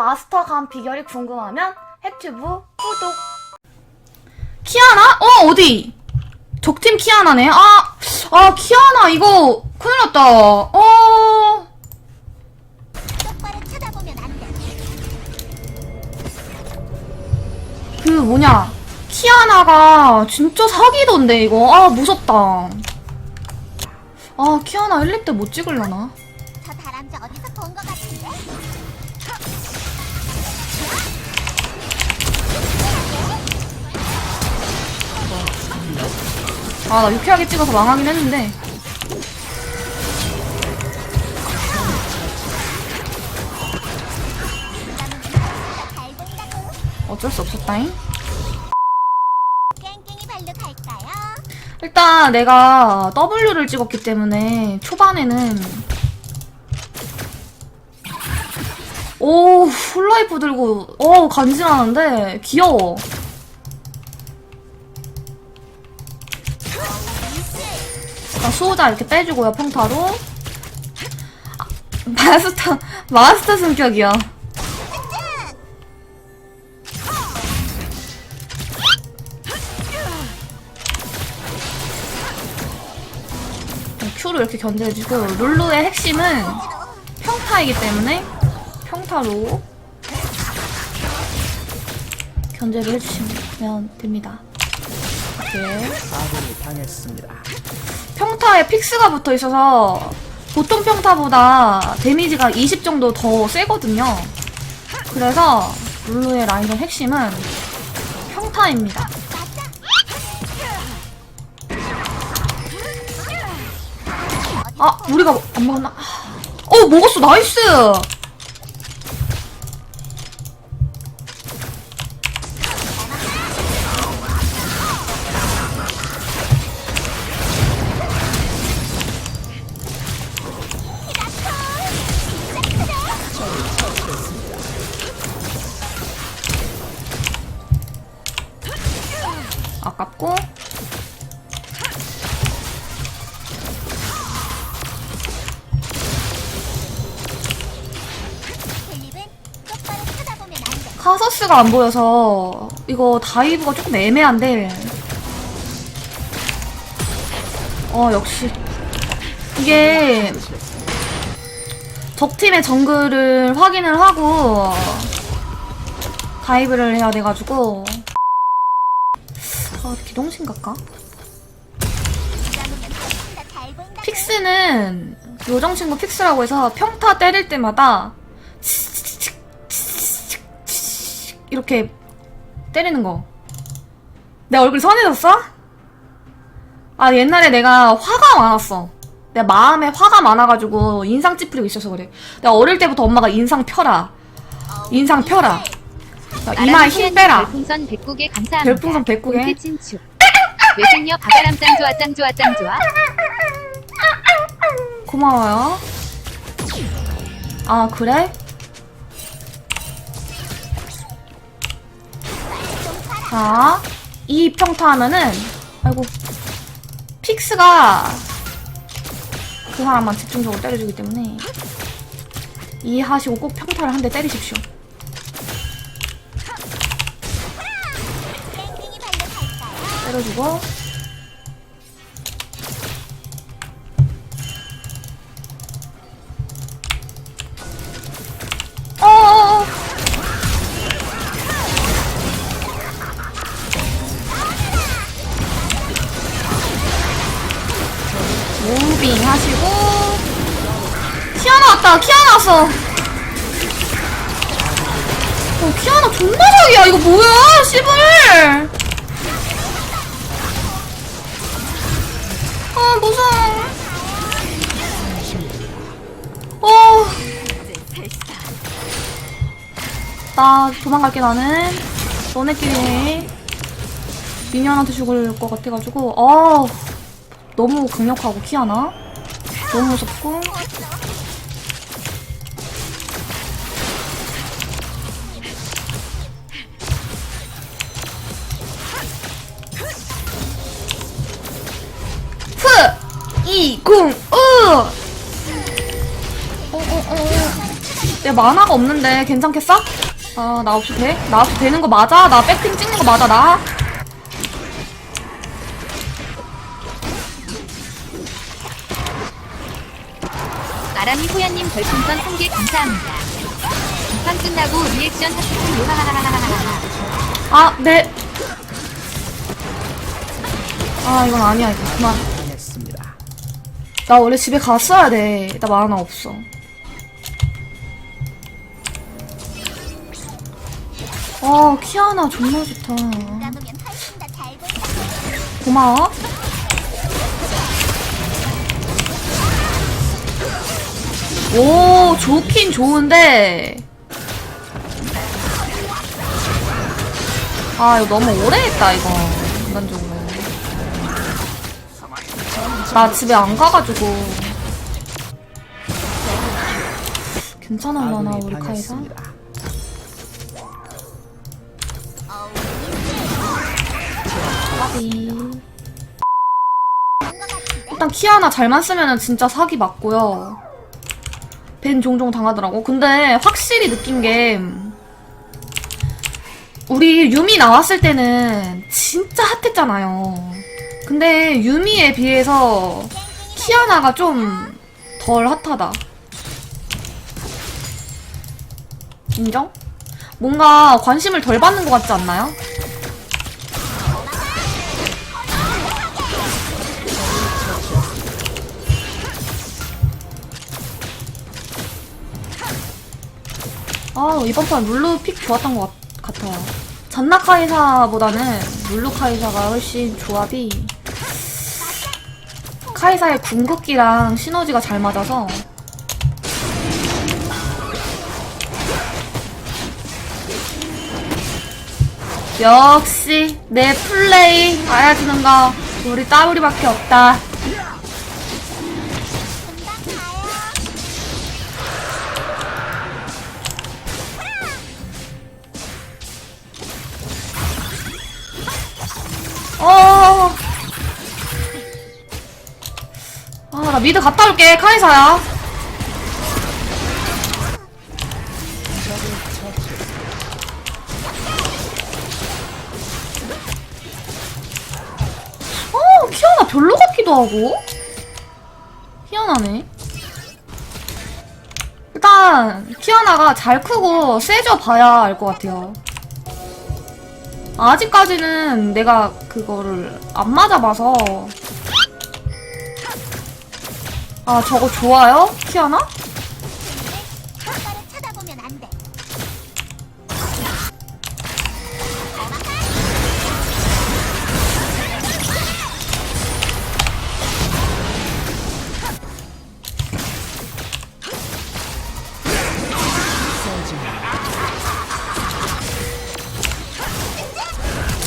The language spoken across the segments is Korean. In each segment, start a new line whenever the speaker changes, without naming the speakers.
마스터 감 비결이 궁금하면 헵튜브 구독. 키아나? 어 어디? 적팀 키아나네. 아, 아 키아나 이거 큰일 났다. 어. 그 뭐냐 키아나가 진짜 사기던데 이거 아 무섭다 아 키아나 1, 2때 못 찍을라나 아 나 유쾌하게 찍어서 망하긴 했는데. 어쩔 수 없었다잉? 일단 내가 W를 찍었기 때문에 초반에는 오 훌라이프 들고 어 간지나는데 귀여워 수호자 이렇게 빼주고요 평타로 아, 마스터 마스터 성격이야 큐로 이렇게 견제해주고 룰루의 핵심은 평타이기 때문에 평타로 견제를 해주시면 됩니다. 이렇게
아군이 당했습니다.
평타에 픽스가 붙어 있어서 보통 평타보다 데미지가 20 정도 더 세거든요. 그래서 룰루의 라인전 핵심은 평타입니다. 아, 우리가 안 먹었나? 어, 먹었어. 나이스!
돼.
카서스가 안 보여서 이거 다이브가 조금 애매한데. 어 역시. 이게 적팀의 정글을 확인을 하고 다이브를 해야 돼가지고 아 기동신 갈까? 픽스는 요정 친구 픽스라고 해서 평타 때릴 때마다 이렇게 때리는 거. 내 얼굴 선해졌어? 아 옛날에 내가 화가 많았어. 내가 마음에 화가 많아가지고 인상 찌푸리고 있어서 그래. 내가 어릴 때부터 엄마가 인상 펴라. 인상 펴라. 자, 이마에 힘 빼라.
별풍선 109개 감사합니다.
별풍선 109개.
공태 친축. 외생녀 바가람 짱 좋아 짱 좋아 짱 좋아.
고마워요. 아, 그래? 자, 이 평타 하면은, 아이고, 픽스가 그 사람만 집중적으로 때려주기 때문에, 이해하시고 꼭 평타를 한 대 때리십시오. 때려주고, 어어어. 무빙 하시고. 키아나 왔다. 키아나 왔어. 어 키아나 존나 적이야. 이거 뭐야 씨발 아 무서워. 어. 나 도망갈게 나는. 너네끼리 해 미녀한테 죽을 것 같아가지고. 아 너무 강력하고 키아나? 너무 무섭고 프! 이, 궁, 으! 어, 어, 어, 어. 얘 만화가 없는데 괜찮겠어? 아, 나 없이 돼? 나 없이 되는 거 맞아? 나 백핑 찍는 거 맞아, 나?
아람이 호야님 별풍선 1개 감사합니다. 판 끝나고 리액션 하트튼 요하하하하하하.
아, 네. 아, 이건 아니야, 이거. 그만. 나 원래 집에 갔어야 돼. 나 만화 없어. 아, 키아나 존나 좋다. 고마워. 오, 좋긴 좋은데. 아, 이거 너무 오래 했다, 이거. 인간적으로. 나 집에 안 가가지고. 괜찮을라나, 우리 카이사? 까비. 일단 키아나 잘만 쓰면은 진짜 사기 맞고요. 벤 종종 당하더라고. 근데 확실히 느낀 게 우리 유미 나왔을 때는 진짜 핫했잖아요. 근데 유미에 비해서 키아나가 좀 덜 핫하다. 인정? 뭔가 관심을 덜 받는 것 같지 않나요? 아 이번 판 룰루 픽 좋았던 것 같, 같아요. 잔나 카이사보다는 룰루 카이사가 훨씬 조합이 카이사의 궁극기랑 시너지가 잘 맞아서 역시 내 플레이 알아주는 거 우리 따우리밖에 없다. 미드 갔다 올게. 카이사야. 어, 키아나 별로 같기도 하고. 희한하네. 일단, 키아나가 잘 크고 세져 봐야 알 것 같아요. 아직까지는 내가 그거를 안 맞아봐서 아 저거 좋아요? 키아나?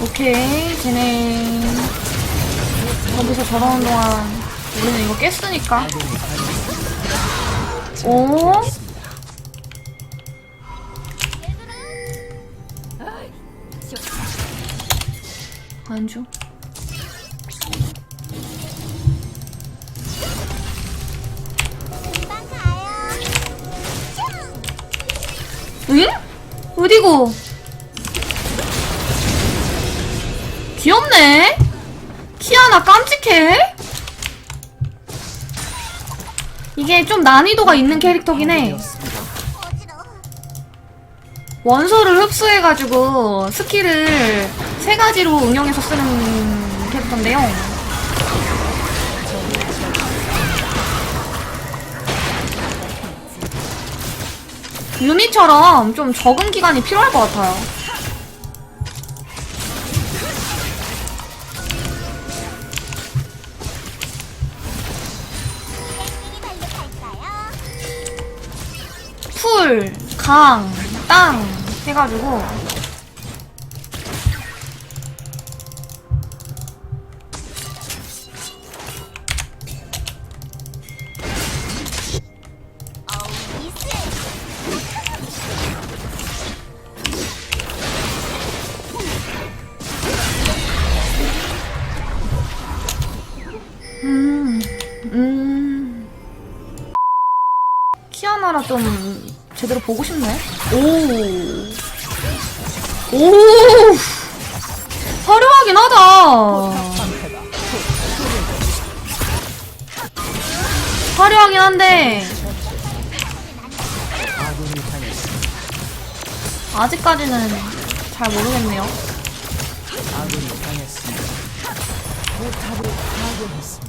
오케이 쟤네 거기서 저러는 동안 우리는 이거 깼으니까 오?
금방 가요.
응? 어디고? 귀엽네? 키아나 깜찍해? 이게 좀 난이도가 있는 캐릭터긴 해. 원소를 흡수해가지고 스킬을 세 가지로 응용해서 쓰는 캐릭터인데요. 유미처럼 좀 적응 기간이 필요할 것 같아요. 풀, 강, 땅 해가지고. 음, 음. 키아나라 좀 제대로 보고 싶네. 오. 오. 화려하긴 하다. 화려하긴 한데 아직까지는 잘 모르겠네요.
아군이 당했습니다. 포탑을 파괴했습니다.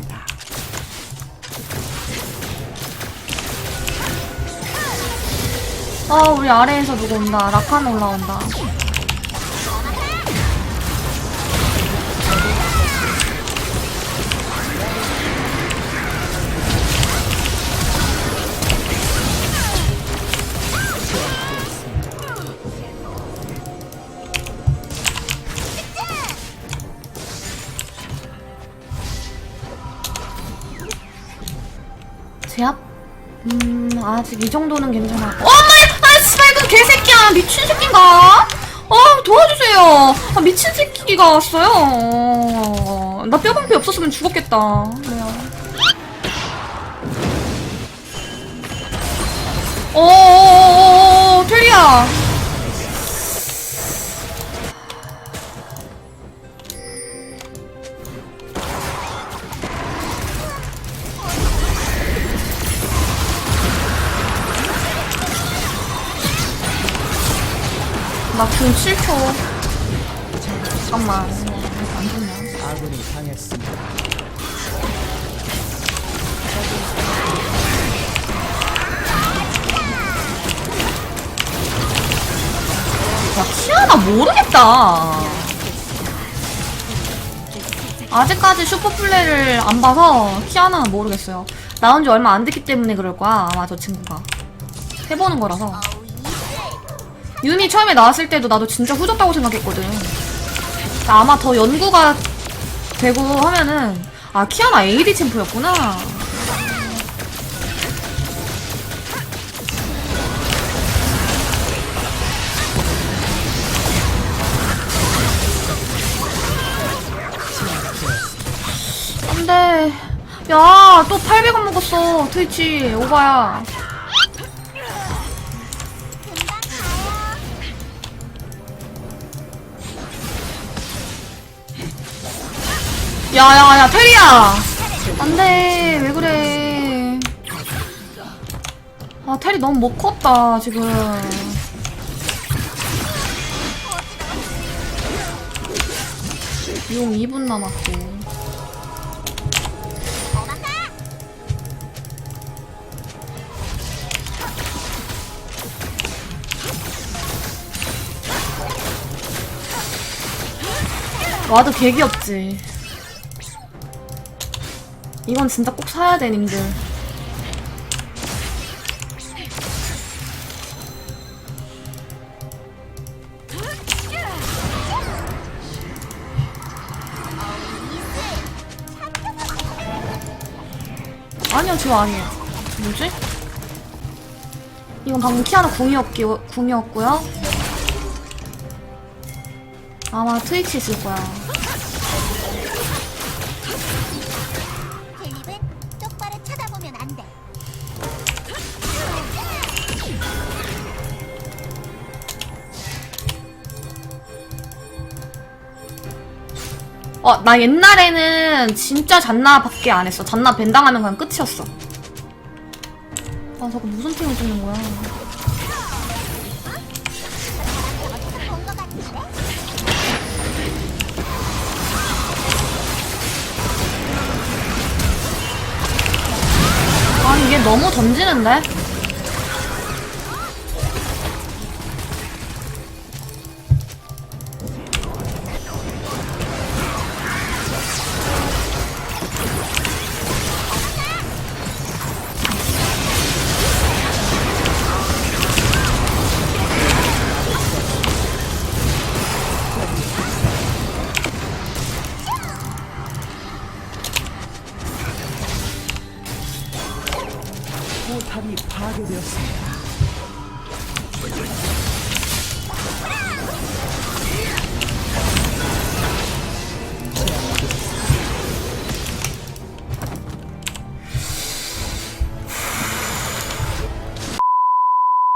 아 우리 아래에서 누구 온다. 라칸 올라온다. 제압? 음 아직 이 정도는 괜찮아. 씨발 그 개새끼야 미친 새끼인가? 어 도와주세요. 아, 미친 새끼가 왔어요. 어, 나 뼈방패 없었으면 죽었겠다. 그래요. 어 테리야. 나금 7초. 잠깐만. 안 되냐?
아군이 당했습니다.
야, 키아나 모르겠다. 아직까지 슈퍼플레이를 안 봐서 키아나는 모르겠어요. 나온 지 얼마 안 됐기 때문에 그럴 거야. 아마 저 친구가. 해보는 거라서. 유미 처음에 나왔을 때도 나도 진짜 후졌다고 생각했거든. 아마 더 연구가 되고 하면은 아 키아나 AD 챔프였구나. 안돼. 야, 또 800원 먹었어. 트위치, 오바야. 야야야 테리야! 안돼. 왜 그래? 아 테리 너무 못 컸다 지금. 용 2분 남았고. 와도 개 귀엽지 이건 진짜 꼭 사야 돼, 님들. 아니요, 저 아니에요. 뭐지? 이건 방금 키아나 궁이었기, 궁이었고요. 아마 트위치 있을 거야. 어, 나 옛날에는 진짜 잔나 밖에 안 했어. 잔나 벤당하면 그냥 끝이었어. 아, 저거 무슨 팀을 찍는 거야? 아, 이게 너무 던지는데?
탑이 파괴되었습니다.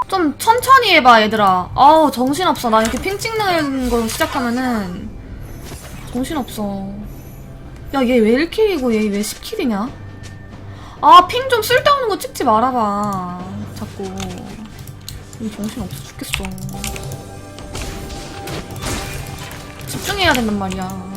좀 천천히 해봐 얘들아. 아우 정신없어. 나 이렇게 핑 찍는 걸 시작하면은 정신없어. 야 얘 왜 1킬이고 얘 왜 10킬이냐? 아 핑 좀 쓸데없는 거 찍지 말아봐. 자꾸. 이 정신 없어 죽겠어. 집중해야 된단 말이야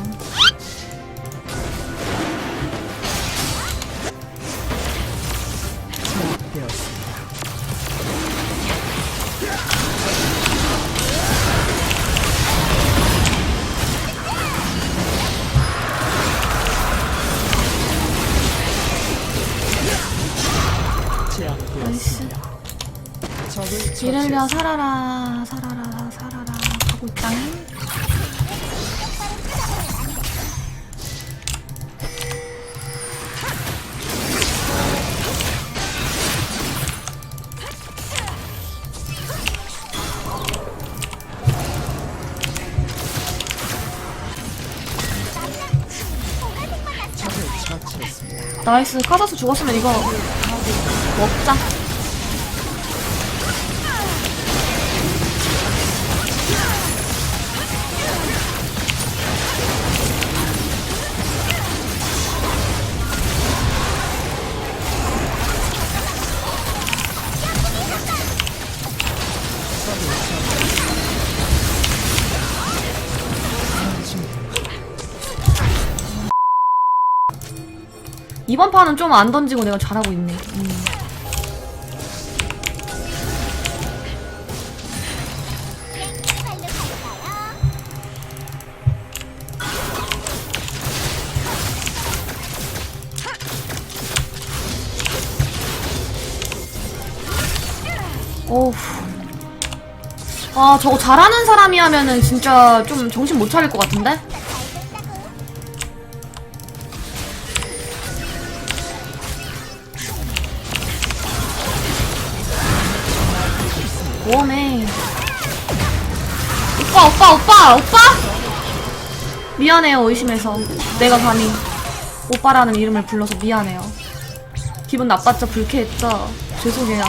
처치했습니다.
살아라 살아라 살아라 하고 있다잉
처치했습니다.
나이스 카사스 죽었으면 이거 먹자 이번 판은 좀 안 던지고 내가 잘하고 있네 음. 아, 저거 잘하는 사람이 하면은 진짜 좀 정신 못 차릴 것 같은데? 웜해. 오빠, 오빠, 오빠, 오빠! 미안해요, 의심해서. 내가 감히 오빠라는 이름을 불러서 미안해요. 기분 나빴죠? 불쾌했죠? 죄송해요.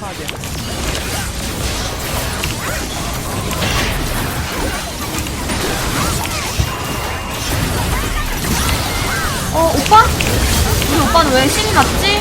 파괴
오빠? 우리 오빠는 왜 신이 났지?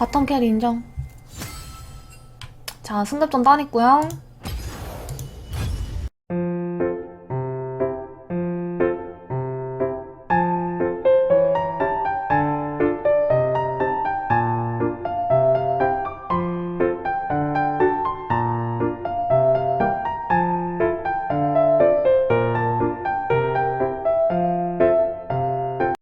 바텀 캐리 인정. 자, 승급전 따냈고요.